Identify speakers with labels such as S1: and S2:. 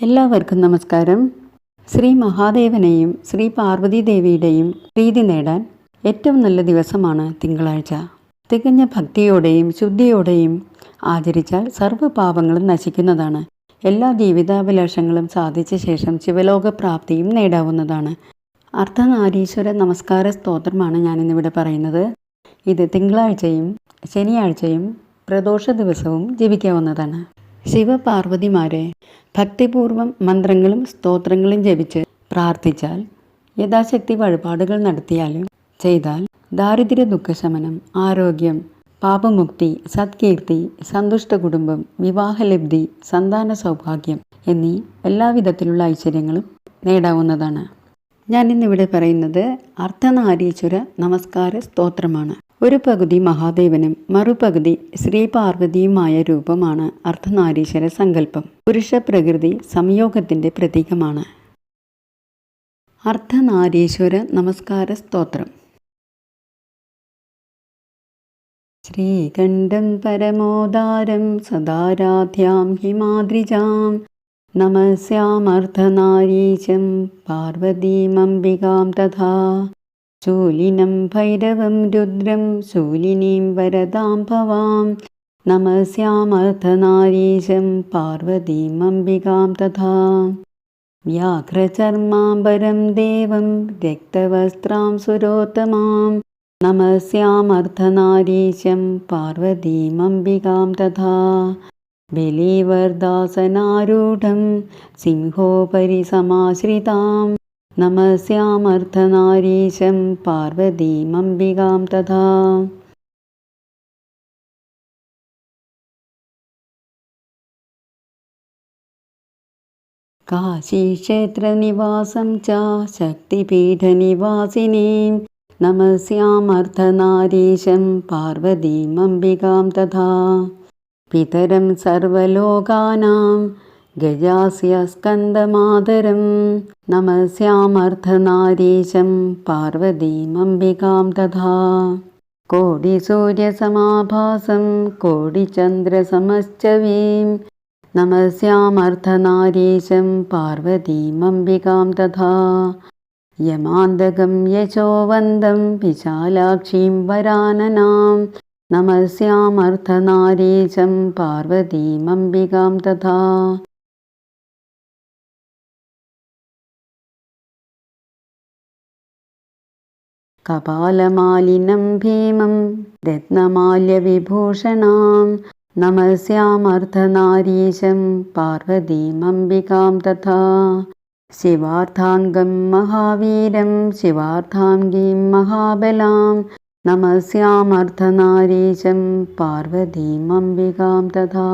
S1: എല്ലാവർക്കും നമസ്കാരം. ശ്രീ മഹാദേവനെയും ശ്രീ പാർവതി ദേവിയുടെയും പ്രീതി നേടാൻ ഏറ്റവും നല്ല ദിവസമാണ് തിങ്കളാഴ്ച. തികഞ്ഞ ഭക്തിയോടെയും ശുദ്ധിയോടെയും ആചരിച്ചാൽ സർവ പാപങ്ങളും നശിക്കുന്നതാണ്. എല്ലാ ജീവിതാഭിലാഷങ്ങളും സാധിച്ച ശേഷം ശിവലോകപ്രാപ്തിയും നേടാവുന്നതാണ്. അർദ്ധനാരീശ്വര നമസ്കാര സ്തോത്രമാണ് ഞാനിന്നിവിടെ പറയുന്നത്. ഇത് തിങ്കളാഴ്ചയും ശനിയാഴ്ചയും പ്രദോഷ ദിവസവും ജപിക്കാവുന്നതാണ്. ശിവപാർവതിമാരെ ഭക്തിപൂർവം മന്ത്രങ്ങളും സ്തോത്രങ്ങളും ജപിച്ച് പ്രാർത്ഥിച്ചാൽ യഥാശക്തി വഴിപാടുകൾ നടത്തിയാലും ചെയ്താൽ ദാരിദ്ര്യ ദുഃഖശമനം ആരോഗ്യം പാപമുക്തി സത്കീർത്തി സന്തുഷ്ട കുടുംബം വിവാഹലബ്ധി സന്താന സൗഭാഗ്യം എന്നീ എല്ലാവിധത്തിലുള്ള ഐശ്വര്യങ്ങളും നേടാവുന്നതാണ്. ഞാൻ ഇന്നിവിടെ പറയുന്നത് അർദ്ധനാരീശ്വര നമസ്കാര സ്തോത്രമാണ്. ഒരു പകുതി മഹാദേവനും മറുപകുതി ശ്രീ പാർവതിയുമായ രൂപമാണ് അർദ്ധനാരീശ്വര സങ്കല്പം. പുരുഷ പ്രകൃതി സംയോഗത്തിന്റെ പ്രതീകമാണ്. അർദ്ധനാരീശ്വര നമസ്കാര സ്തോത്രം. ശ്രീകണ്ഠം പരമോദാരം സദാരാധ്യാം ഹിമാദ്രിജാം. നമസ്യാമർദ്ധനാരീശം പാർവതീമംബികാം തഥാ. ശൂലിനം ഭൈരവം രുദ്രം ശൂലിനീം വരദാം ഭവാം നമസ്യാമർദ്ധനാരീശം പാർവതീമംബികാം തഥാ. വ്യാഘ്രചർമാംബരം ദേവം രക്തവസ്ത്രാം സുരോത്തമാം. നമസ്യാമർദ്ധനാരീശം പാർവതീമംബികാം തഥാ. ബലീവർദാസനാരൂഢം സിംഹോപരി സമാശ്രിതാം नमस्यामर्थनारीशं पार्वतीमम्बिकां तथा। काशीक्षेत्रनिवासं च शक्तिपीठनिवासिनीं नमस्यामर्थनारीशं पार्वतीमम्बिकां तथा। पितरं सर्वलोकानां ഗജാസ്യ സ്കന്ദമാതരം നമസ്യാമർദ്ധനാരീശം പാർവതീമംബികാം തഥാ. കോടിസൂര്യസമാഭാസം കോടിചന്ദ്രസമശ്ചവീം നമസ്യാമർദ്ധനാരീശം പാർവതീമംബികാം തഥാ. യമാന്തകം യശോവന്തം വിശാലാക്ഷീം വരാനനാം നമസ്യാമർദ്ധനാരീശം പാർവതീമംബികാം തഥാ. कपालमालिनं भीमं रत्नमाल्यविभूषणां नमस्यामर्थनारीशं पार्वतीमम्बिकां तथा शिवार्थाङ्गं महावीरं शिवार्थाङ्गीं महाबलां नमस्यामर्थनारीशं पार्वतीमम्बिकां तथा